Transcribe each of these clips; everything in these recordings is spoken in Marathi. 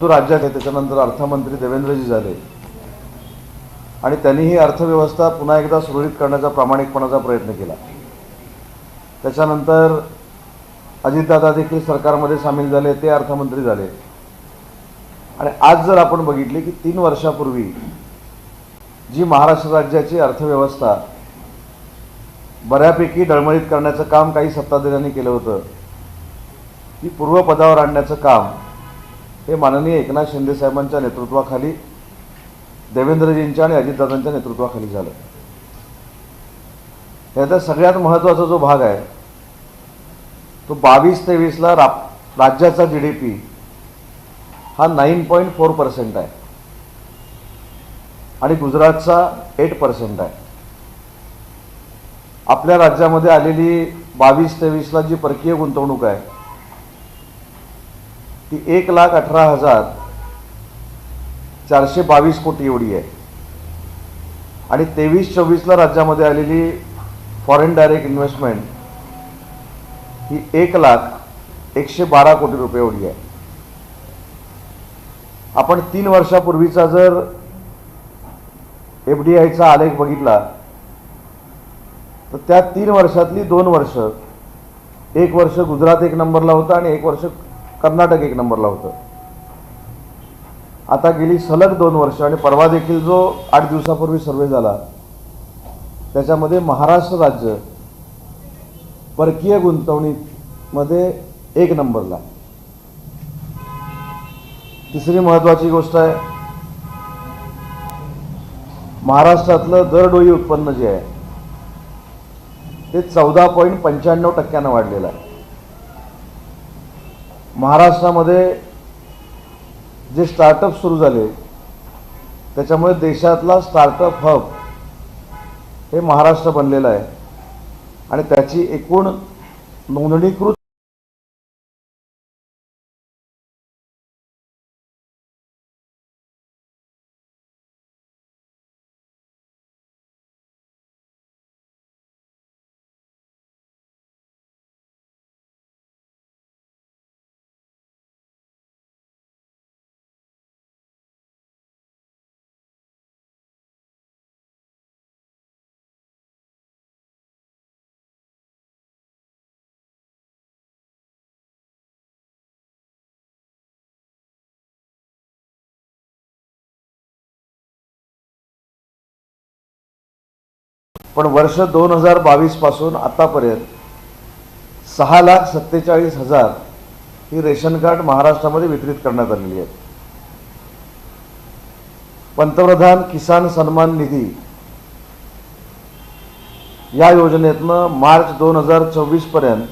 तो राज्यात आहे त्याच्यानंतर अर्थमंत्री देवेंद्रजी झाले. आणि त्यांनी ही अर्थव्यवस्था पुन्हा एकदा सुरळीत करण्याचा प्रामाणिकपणाचा प्रयत्न केला. त्याच्यानंतर अजितदादा देखील सरकारमध्ये सामील झाले ते अर्थमंत्री झाले. आणि आज जर आपण बघितले की तीन वर्षापूर्वी जी महाराष्ट्र राज्याची अर्थव्यवस्था बऱ्यापैकी डळमळीत करण्याचं काम काही सत्ताधाऱ्यांनी केलं होतं ती पूर्वपदावर आणण्याचं काम हे माननीय एकनाथ शिंदे साहेबांच्या नेतृत्वाखाली देवेंद्रजींच्या आणि अजितदादांच्या नेतृत्वाखाली झालं. त्याचा सगळ्यात महत्त्वाचा जो भाग आहे तो बावीस तेवीसला रा राज्याचा जी डी पी हा नाईन पॉईंट फोर पर्सेंट आहे. आणि गुजरातचा एट पर्सेंट आहे. आपल्या राज्यामध्ये आलेली बावीस तेवीसला जी परकीय गुंतवणूक आहे ती एक लाख अठरा हजार चारशे बावीस कोटी एवढी आहे. आणि तेवीस चोवीसला राज्यामध्ये आलेली फॉरेन डायरेक्ट इन्व्हेस्टमेंट ही एक लाख एकशे बारा कोटी रुपये एवढी आहे. आपण तीन वर्षापूर्वीचा जर एफ डी आयचा आलेख बघितला तर त्या तीन वर्षातली दोन वर्ष एक वर्ष गुजरात एक नंबरला होता आणि एक वर्ष कर्नाटक एक नंबरला होतं. आता गेली सलग दोन वर्ष आणि परवा देखील जो आठ दिवसापूर्वी सर्वे झाला त्याच्यामध्ये महाराष्ट्र राज्य परकीय गुंतवणूकमध्ये एक नंबरला. तिसरी महत्वाची गोष्ट आहे महाराष्ट्रातलं दरडोई उत्पन्न जे आहे ते चौदा पॉईंट पंच्याण्णव टक्क्यानं वाढलेलं आहे. महाराष्ट्रामध्ये जे स्टार्टअप सुरू झाले त्याच्यामुळे देशातला स्टार्टअप हब हे महाराष्ट्र बनलेलं आहे. आणि त्याची एकूण नोंदणीकृत पण वर्ष दोन हजार बावीसपासून आतापर्यंत सहा लाख सत्तेचाळीस हजार ही रेशन कार्ड महाराष्ट्रामध्ये वितरित करण्यात आलेली आहेत. पंतप्रधान किसान सन्मान निधी या योजनेतनं मार्च दोन हजार चोवीसपर्यंत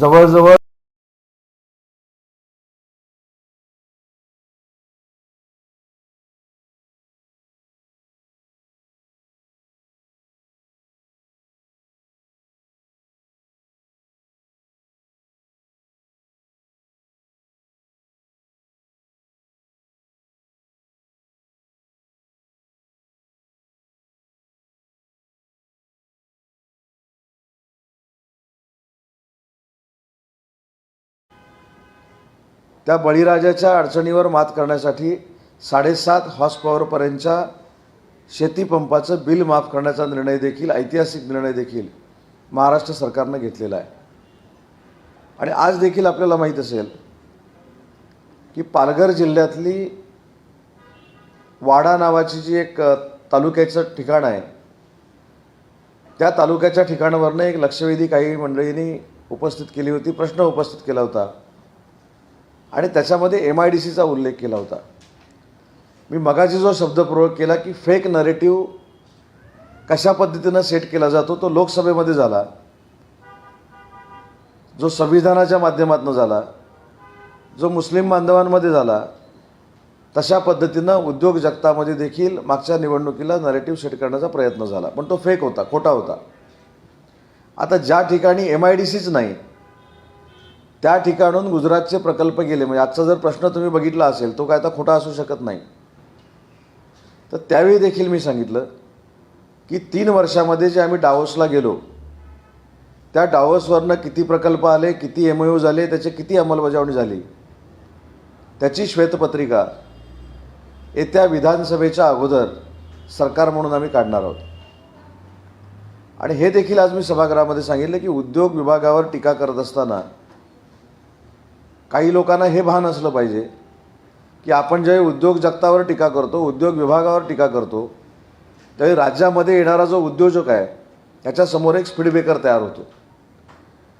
जवळजवळ त्या बळीराजाच्या अडचणीवर मात करण्यासाठी साडेसात हॉर्स पॉवरपर्यंतच्या शेतीपंपाचं बिल माफ करण्याचा निर्णय देखील ऐतिहासिक निर्णय देखील महाराष्ट्र सरकारनं घेतलेला आहे. आणि आज देखील आपल्याला माहीत असेल की पालघर जिल्ह्यातली वाडा नावाची जी एक तालुक्याचं ठिकाण आहे त्या तालुक्याच्या ठिकाणावरनं एक लक्षवेधी काही मंडळींनी उपस्थित केली होती प्रश्न उपस्थित केला होता. आणि त्याच्यामध्ये एम आय डी सीचा उल्लेख केला होता. मी मगाशी जो शब्दप्रयोग केला की फेक नरेटिव्ह कशा पद्धतीनं सेट केला जातो तो लोकसभेमध्ये झाला. जो संविधानाच्या माध्यमातून झाला जो मुस्लिम बांधवांमध्ये झाला तशा पद्धतीनं उद्योग जगतामध्ये देखील मागच्या निवडणुकीला नरेटिव्ह सेट करण्याचा प्रयत्न झाला. पण तो फेक होता खोटा होता. आता ज्या ठिकाणी एम आय डी सीच नाही त्या ठिकाणून गुजरातचे प्रकल्प गेले. म्हणजे आजचा जर प्रश्न तुम्ही बघितला असेल तो काय आता खोटा असू शकत नाही. तर त्यावेळी देखील मी सांगितलं की तीन वर्षामध्ये जे आम्ही डावोसला गेलो त्या डावसवरनं किती प्रकल्प आले किती एम यू झाले त्याची किती अंमलबजावणी झाली त्याची श्वेतपत्रिका येत्या विधानसभेच्या अगोदर सरकार म्हणून आम्ही काढणार आहोत. आणि हे देखील आज मी सभागृहामध्ये सांगितलं की उद्योग विभागावर टीका करत असताना काही लोकांना हे भान असलं पाहिजे की आपण ज्यावेळी उद्योग जगतावर टीका करतो उद्योग विभागावर टीका करतो त्यावेळी राज्यामध्ये येणारा जो उद्योजक आहे त्याच्यासमोर एक स्पीड ब्रेकर तयार होतो.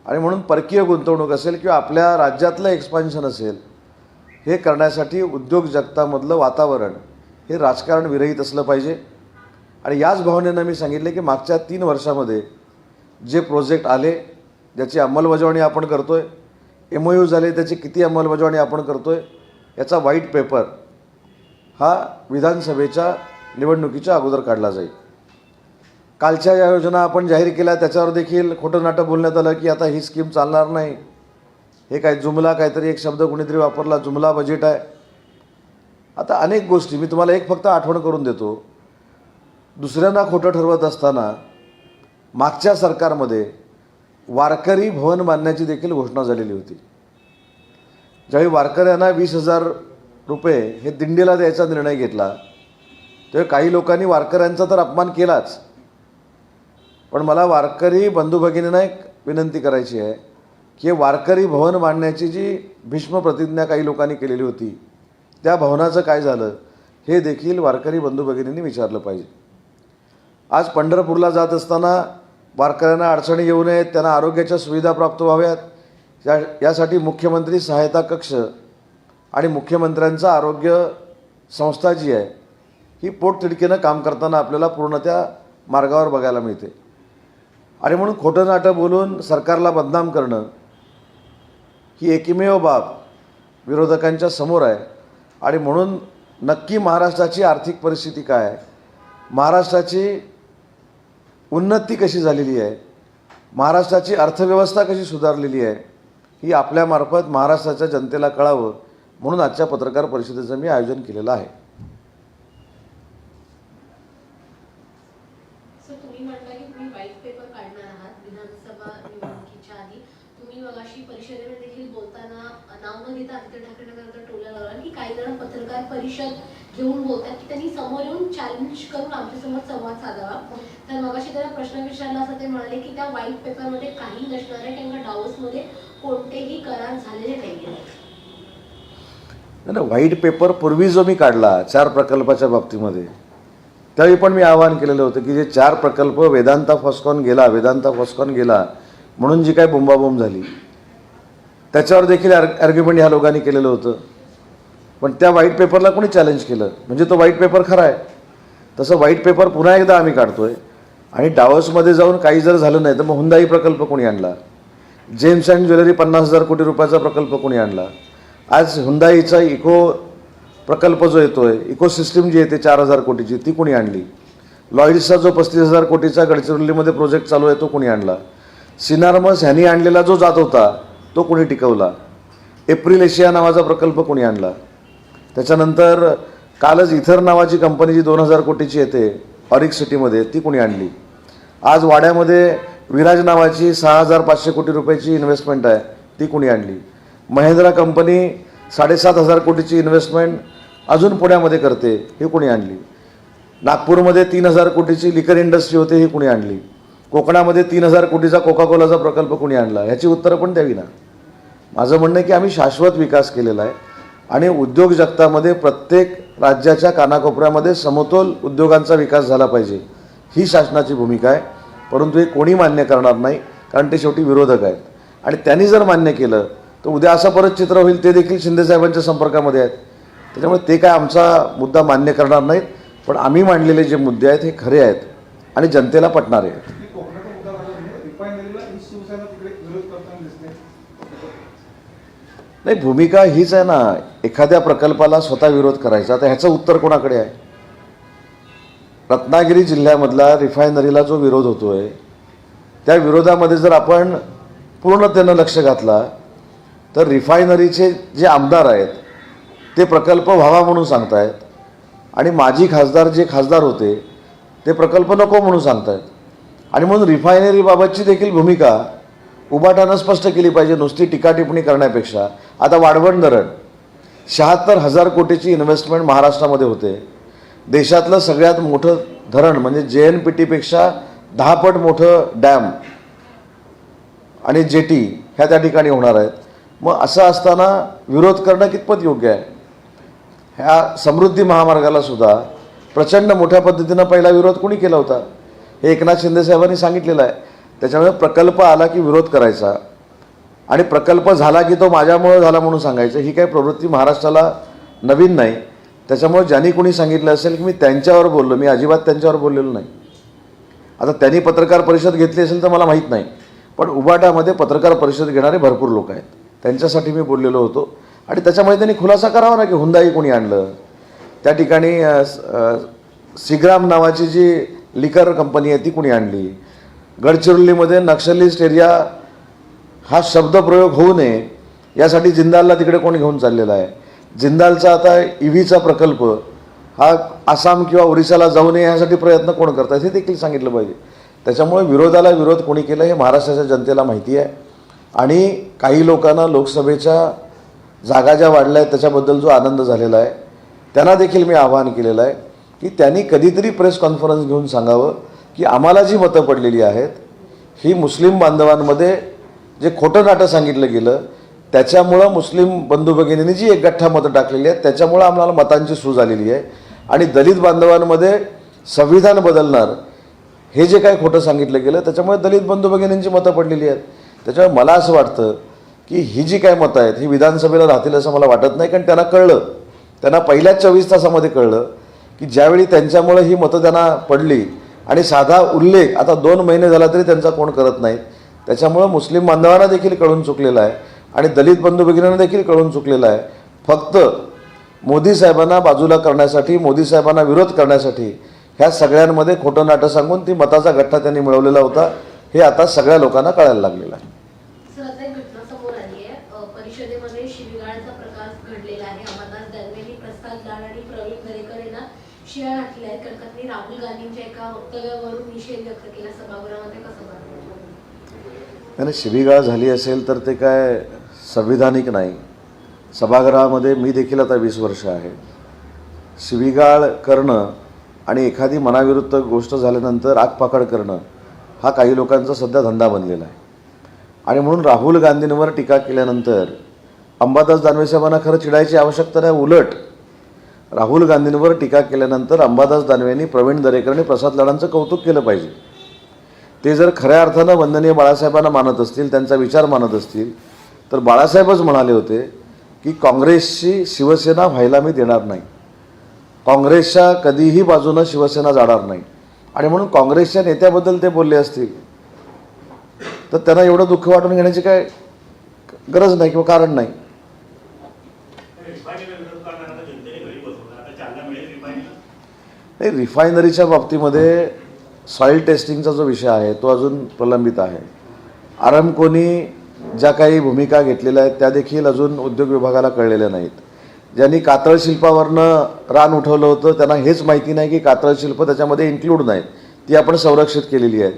आणि म्हणून परकीय गुंतवणूक असेल किंवा आपल्या राज्यातलं एक्सपान्शन असेल हे करण्यासाठी उद्योग जगतामधलं वातावरण हे राजकारण विरहित असलं पाहिजे. आणि याच भावनेनं मी सांगितले की मागच्या तीन वर्षामध्ये जे प्रोजेक्ट आले ज्याची अंमलबजावणी आपण करतो आहे एम ओ यू झाले त्याची किती अंमलबजावणी आपण करतो आहे याचा व्हाईट पेपर हा विधानसभेच्या निवडणुकीच्या अगोदर काढला जाईल. कालच्या ज्या योजना आपण जाहीर केल्या त्याच्यावर देखील खोटं नाटक बोलण्यात आलं की आता ही स्कीम चालणार नाही. हे काय जुमला काहीतरी एक शब्द कोणीतरी वापरला जुमला बजेट आहे. आता अनेक गोष्टी मी तुम्हाला एक फक्त आठवण करून देतो. दुसऱ्यांना खोटं ठरवत असताना मागच्या सरकारमध्ये वारकरी भवन बांधण्याची देखील घोषणा झालेली होती. ज्यावेळी वारकऱ्यांना वीस हजार रुपये हे दिंडीला द्यायचा निर्णय घेतला तेव्हा काही लोकांनी वारकऱ्यांचा तर अपमान केलाच. पण मला वारकरी बंधू भगिनींना एक विनंती करायची आहे की वारकरी भवन बांधण्याची जी भीष्म प्रतिज्ञा काही लोकांनी केलेली होती त्या भवनाचं काय झालं हे देखील वारकरी बंधू भगिनींनी विचारलं पाहिजे. आज पंढरपूरला जात असताना वारकऱ्यांना अडचणी येऊ नयेत त्यांना आरोग्याच्या सुविधा प्राप्त व्हाव्यात. या यासाठी मुख्यमंत्री सहायता कक्ष आणि मुख्यमंत्र्यांचा आरोग्य संस्था जी आहे ही पोटतिडकीनं काम करताना आपल्याला पूर्ण त्या मार्गावर बघायला मिळते. आणि म्हणून खोटं नाटं बोलून सरकारला बदनाम करणं ही एकमेव बाब विरोधकांच्या समोर आहे. आणि म्हणून नक्की महाराष्ट्राची आर्थिक परिस्थिती काय आहे? महाराष्ट्राची उन्नती कशी झालेली आहे? महाराष्ट्राची अर्थव्यवस्था कशी सुधारलेली आहे? ही आपल्यामार्फत महाराष्ट्राच्या जनतेला कळावं म्हणून आजच्या पत्रकार परिषदेचं मी आयोजन केलेलं आहे. परिषदेमध्ये देखील बोलताना नाव न घेता आदित्य टोला लावला की काही जण पत्रकार परिषद घेऊन बोलतात की त्यांनी समोर येऊन चॅलेंज करून आमच्यासमोर संवाद साधावा. तर मगाशी त्यांना प्रश्न विचारला असं ते म्हणाले की त्या व्हाईट पेपरमध्ये काही नसणार आहे कारण डाऊसमध्ये कोणतेही करार झालेले नाही नाही व्हाईट पेपर पूर्वी जो मी काढला चार प्रकल्पाच्या बाबतीमध्ये त्यावेळी पण मी आवाहन केलेलं होतं की जे चार प्रकल्प वेदांता फॉस्कॉन गेला वेदांता फॉस्कॉन गेला म्हणून जी काय बोंबाबोंब झाली त्याच्यावर देखील आर्ग्युमेंट ह्या लोकांनी केलेलं होतं. पण त्या व्हाईट पेपरला कोणी चॅलेंज केलं? म्हणजे तो व्हाईट पेपर खरा आहे. तसं व्हाईट पेपर पुन्हा एकदा आम्ही काढतो आहे आणि डावसमध्ये जाऊन काही जर झालं नाही तर मग हुंदाई प्रकल्प कोणी आणला? जेम्स अँड ज्वेलरी पन्नास हजार कोटी रुपयाचा प्रकल्प कोणी आणला? आज हुंदाईचा इको प्रकल्प जो येतो आहे इकोसिस्टीम जी येते चार हजार कोटीची ती कोणी आणली? लॉईड्सचा जो पस्तीस हजार कोटीचा गडचिरोलीमध्ये प्रोजेक्ट चालू आहे तो कोणी आणला? सिनार्मस ह्यांनी आणलेला जो जात होता तो कोणी टिकवला? एप्रिल एशिया नावाचा प्रकल्प कोणी आणला? त्याच्यानंतर कालच इथर नावाची कंपनी जी दोन हजार कोटीची येते ऑरिक सिटीमध्ये ती कोणी आणली? आज वाड्यामध्ये विराज नावाची सहा हजार पाचशे कोटी रुपयाची इन्व्हेस्टमेंट आहे ती कोणी आणली? महिंद्रा कंपनी साडेसात हजार कोटीची इन्व्हेस्टमेंट अजून पुण्यामध्ये करते ही कोणी आणली? नागपूरमध्ये तीन हजार कोटीची लिकर इंडस्ट्री होते ही कुणी आणली? कोकणामध्ये तीन हजार कोटीचा कोकाकोलाचा प्रकल्प कुणी आणला? ह्याची उत्तरं पण द्यावी ना. माझं म्हणणं आहे की आम्ही शाश्वत विकास केलेला आहे. आणि उद्योग जगतामध्ये प्रत्येक राज्याच्या कानाकोपऱ्यामध्ये समतोल उद्योगांचा विकास झाला पाहिजे ही शासनाची भूमिका आहे. परंतु हे कोणी मान्य करणार नाही कारण ते शेवटी विरोधक आहेत. आणि त्यांनी जर मान्य केलं तर उद्या असं परत चित्र होईल ते देखील शिंदेसाहेबांच्या संपर्कामध्ये आहेत. त्याच्यामुळे ते काय आमचा मुद्दा मान्य करणार नाहीत पण आम्ही मांडलेले जे मुद्दे आहेत हे खरे आहेत आणि जनतेला पटणारे आहेत की कोकणाचा मुद्दा काढला म्हणजे रिफायनरीला ही शिवसेना तिकडे विरोध करताना दिसते नाही भूमिका हीच आहे ना. एखाद्या प्रकल्पाला स्वतः विरोध करायचा. आता ह्याचं उत्तर कोणाकडे आहे? रत्नागिरी जिल्ह्यामधला रिफायनरीला जो विरोध होतो आहे त्या विरोधामध्ये जर आपण पूर्णतेनं लक्ष घातला तर रिफायनरीचे जे आमदार आहेत ते प्रकल्प व्हावा म्हणून सांगतायत. आणि माजी खासदार जे खासदार होते ते प्रकल्प नको म्हणून सांगतायत. आणि म्हणून रिफायनरीबाबतची देखील भूमिका उबाटानं स्पष्ट केली पाहिजे नुसती टीका टिप्पणी करण्यापेक्षा. आता वाढवण धरण शहात्तर हजार कोटीची इन्व्हेस्टमेंट महाराष्ट्रामध्ये होते. देशातलं सगळ्यात मोठं धरण म्हणजे जे एन पी टीपेक्षा दहा पट मोठं डॅम आणि जेटी ह्या त्या ठिकाणी होणार आहेत. मग असं असताना विरोध करणं कितपत योग्य आहे? ह्या समृद्धी महामार्गाला सुद्धा प्रचंड मोठ्या पद्धतीनं पहिला विरोध कोणी केला होता? हे एकनाथ शिंदे साहेबांनी सांगितलेलं आहे. त्याच्यामुळे प्रकल्प आला की विरोध करायचा. आणि प्रकल्प झाला की तो माझ्यामुळं झाला म्हणून सांगायचं. ही काही प्रवृत्ती महाराष्ट्राला नवीन नाही. त्याच्यामुळे ज्यांनी कोणी सांगितलं असेल की मी त्यांच्यावर बोललो मी अजिबात त्यांच्यावर बोललेलो नाही. आता त्यांनी पत्रकार परिषद घेतली असेल तर मला माहीत नाही. पण उबाटामध्ये पत्रकार परिषद घेणारे भरपूर लोक आहेत. त्यांच्यासाठी मी बोललेलो होतो. आणि त्याच्यामुळे त्यांनी खुलासा करावा ना की हुंदाई कोणी आणलं. त्या ठिकाणी सिग्राम नावाची जी लिकर कंपनी आहे ती कुणी आणली? गडचिरोलीमध्ये नक्षलिस्ट एरिया हा शब्दप्रयोग होऊ नये यासाठी जिंदालला तिकडे कोण घेऊन चाललेला आहे? जिंदालचा आता ई व्हीचा प्रकल्प हा आसाम किंवा ओरिसाला जाऊ नये यासाठी प्रयत्न कोण करतात हे देखील सांगितलं पाहिजे. त्याच्यामुळे विरोधाला विरोध कोणी केला हे महाराष्ट्राच्या जनतेला माहिती आहे. आणि काही लोकांना लोकसभेच्या जागा ज्या वाढल्या आहेत त्याच्याबद्दल जो आनंद झालेला आहे त्यांना देखील मी आवाहन केलेलं आहे की त्यांनी कधीतरी प्रेस कॉन्फरन्स घेऊन सांगावं की आम्हाला जी मतं पडलेली आहेत ही मुस्लिम बांधवांमध्ये जे खोटं नाटं सांगितलं गेलं त्याच्यामुळं मुस्लिम बंधू भगिनींनी जी एक गठ्ठा मतं टाकलेली आहेत त्याच्यामुळं आम्हाला मतांची सूज आलेली आहे. आणि दलित बांधवांमध्ये संविधान बदलणार हे जे काही खोटं सांगितलं गेलं त्याच्यामुळे दलित बंधू भगिनींची मतं पडलेली आहेत. त्याच्यामुळे मला असं वाटतं की ही जी काय मतं आहेत ही विधानसभेला राहतील असं मला वाटत नाही कारण त्यांना कळलं त्यांना पहिल्याच चोवीस तासामध्ये कळलं की ज्यावेळी त्यांच्यामुळे ही मतं त्यांना पडली आणि साधा उल्लेख आता दोन महिने झाला तरी त्यांचा कोण करत नाही त्याच्यामुळं मुस्लिम बांधवांना देखील कळून चुकलेलं आहे आणि दलित बंधू भगिनींना देखील कळून चुकलेलं आहे. फक्त मोदी साहेबांना बाजूला करण्यासाठी मोदी साहेबांना विरोध करण्यासाठी ह्या सगळ्यांमध्ये खोटं नाटं सांगून ती मताचा गठ्ठा त्यांनी मिळवलेला होता हे आता सगळ्या लोकांना कळायला लागलेलं आहे. राहुल गांधींच्या एका वक्तव्यावरून निषेध व्यक्त केला. सभागृहामध्ये कसं त्याने शिबिगाळ झाली असेल तर ते काय संविधानिक नाही. सभागृहामध्ये मी देखील आता वीस वर्ष आहे. शिबिगाळ करणं आणि एखादी मनाविरुद्ध गोष्ट झाल्यानंतर आगपाकड करणं हा काही लोकांचा सध्या धंदा बनलेला आहे. आणि म्हणून राहुल गांधींवर टीका केल्यानंतर अंबादास दानवे साहेबांना खरं चिडायची आवश्यकता नाही उलट राहुल गांधींवर टीका केल्यानंतर अंबादास दानवेंनी प्रवीण दरेकर आणि प्रसाद लाडांचं कौतुक केलं पाहिजे. ते जर खऱ्या अर्थानं वंदनीय बाळासाहेबांना मानत असतील त्यांचा विचार मानत असतील तर बाळासाहेबच म्हणाले होते की काँग्रेसची शिवसेना व्हायला मी देणार नाही. काँग्रेसच्या कधीही बाजूनं शिवसेना जाणार नाही. आणि म्हणून काँग्रेसच्या नेत्याबद्दल ते बोलले असतील तर त्यांना एवढं दुःख वाटून घेण्याची काय गरज नाही किंवा कारण नाही. नाही रिफायनरीच्या बाबतीमध्ये सॉईल टेस्टिंगचा जो विषय आहे तो अजून प्रलंबित आहे. आरामकोनी ज्या काही भूमिका घेतलेल्या आहेत त्या देखील अजून उद्योग विभागाला कळलेल्या नाहीत. ज्यांनी कातळ शिल्पावरनं रान उठवलं होतं त्यांना हेच माहिती नाही की कातळ शिल्प त्याच्यामध्ये इन्क्लूड नाहीत ती आपण संरक्षित केलेली आहेत.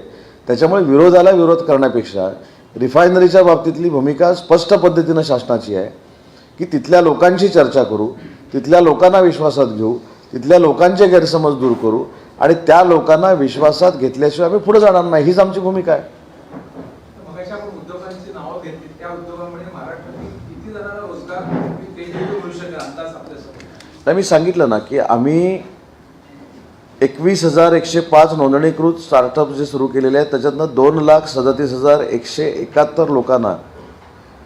त्याच्यामुळे विरोधाला विरोध करण्यापेक्षा रिफायनरीच्या बाबतीतली भूमिका स्पष्ट पद्धतीनं शासनाची आहे की तिथल्या लोकांशी चर्चा करू तिथल्या लोकांना विश्वासात घेऊ तिथल्या लोकांचे गैरसमज दूर करू आणि त्या लोकांना विश्वासात घेतल्याशिवाय आम्ही पुढे जाणार नाही. हीच आमची भूमिका आहे. मी सांगितलं ना की आम्ही एकवीस हजार एकशे पाच नोंदणीकृत स्टार्टअप जे सुरू केलेले आहेत त्याच्यातनं दोन लाख सदतीस हजार एकशे एकाहत्तर लोकांना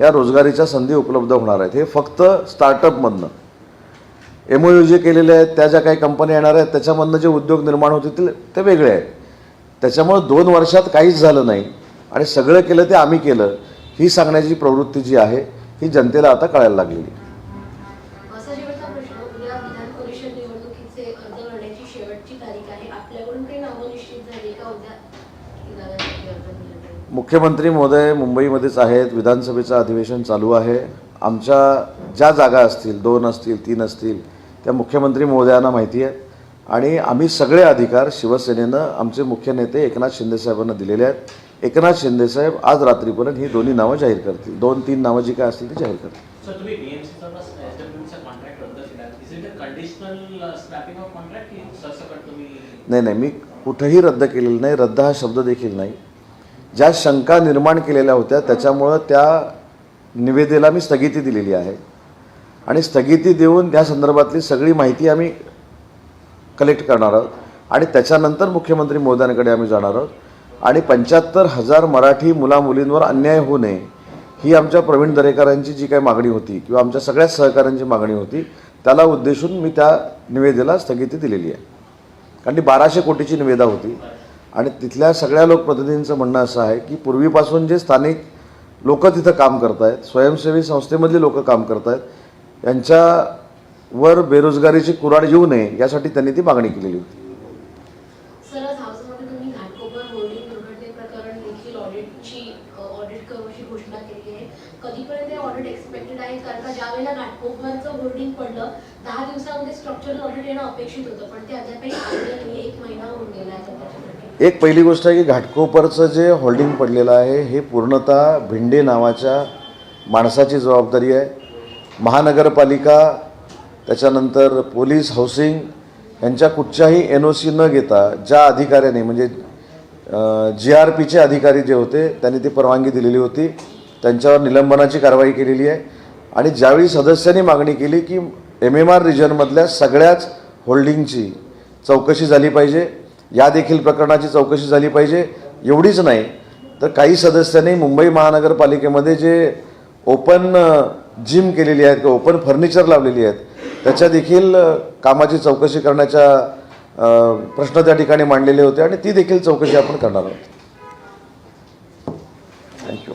या रोजगारीच्या संधी उपलब्ध होणार आहेत. हे फक्त स्टार्टअपमधनं एम ओ यू जे केलेले आहेत त्या ज्या काही कंपन्या येणार आहेत त्याच्यामधनं जे उद्योग निर्माण होतील ते वेगळे आहेत. त्याच्यामुळं दोन वर्षात काहीच झालं नाही. आणि सगळं केलं ते आम्ही केलं. ही सांगण्याची प्रवृत्ती जी आहे ही जनतेला आता कळायला लागलेली. मुख्यमंत्री महोदय मुंबईमध्येच आहेत. विधानसभेचं अधिवेशन चालू आहे. आमच्या ज्या जागा असतील दोन असतील तीन असतील त्या मुख्यमंत्री महोदयांना माहिती आहेत आणि आम्ही सगळे अधिकार शिवसेनेनं आमचे मुख्य नेते एकनाथ शिंदेसाहेबांना दिलेले आहेत. एकनाथ शिंदेसाहेब आज रात्रीपर्यंत ही दोन्ही नावं जाहीर करतील. दोन तीन नावं जी काय असतील ती जाहीर करतील. तुम्ही नाही नाही. मी कुठंही रद्द केलेलं नाही. रद्द हा शब्द देखील नाही. ज्या शंका निर्माण केलेल्या होत्या त्याच्यामुळं त्या निवेदेला मी स्थगिती दिलेली आहे. आणि स्थगिती देऊन त्या संदर्भातली सगळी माहिती आम्ही कलेक्ट करणार आहोत. आणि त्याच्यानंतर मुख्यमंत्री मोदयांकडे आम्ही जाणार आहोत. आणि पंच्याहत्तर हजार मराठी मुलामुलींवर अन्याय होऊ नये ही आमच्या प्रवीण दरेकरांची जी काही मागणी होती किंवा आमच्या सगळ्या सहकाऱ्यांची मागणी होती त्याला उद्देशून मी त्या निवेदेला स्थगिती दिलेली आहे. कारण ती बाराशे कोटीची निवेदा होती. आणि तिथल्या सगळ्या लोकप्रतिनिधींचं म्हणणं असं आहे की पूर्वीपासून जे स्थानिक लोक तिथं काम करत आहेत स्वयंसेवी संस्थेमधली लोक काम करत आहेत यांच्यावर बेरोजगारीची कुराड येऊ नये यासाठी त्यांनी ती मागणी केलेली होती सर आज हाऊसमध्ये तुम्ही घाटकोपर होर्डिंग दुर्घटनेप्रकरण देखील ऑडिटची ऑडिट करू अशी घोषणा केली आहे कधीपर्यंत हे ऑडिट एक्सपेक्टेड आहे कारण का ज्यावेळेला होल्डिंग पडलं दहा दिवसामध्ये स्ट्रक्चर ऑडिट येणं अपेक्षित होतं पण ते अद्यापही आलेलं नाही एक महिना होऊन गेला आहे एक पहिली गोष्ट आहे की घाटकोपरचं जे होल्डिंग पडलेलं आहे हे पूर्णतः भिंडे नावाच्या माणसाची जबाबदारी आहे. महानगरपालिका त्याच्यानंतर पोलीस हाऊसिंग यांच्या कुठच्याही एन ओ सी न घेता ज्या अधिकाऱ्याने म्हणजे जी आर पीचे अधिकारी जे होते त्यांनी ती परवानगी दिलेली होती. त्यांच्यावर निलंबनाची कारवाई केलेली आहे. आणि ज्यावेळी सदस्यांनी मागणी केली की एम एम आर रिजनमधल्या सगळ्याच होल्डिंगची चौकशी झाली पाहिजे या देखील प्रकरणाची चौकशी झाली पाहिजे एवढीच नाही तर काही सदस्यांनी मुंबई महानगरपालिकेमध्ये जे ओपन जिम केलेली आहेत किंवा ओपन फर्निचर लावलेली आहेत त्याच्या देखील कामाची चौकशी करण्याच्या प्रश्न त्या ठिकाणी मांडलेले होते आणि ती देखील चौकशी आपण करणार आहोत. थँक्यू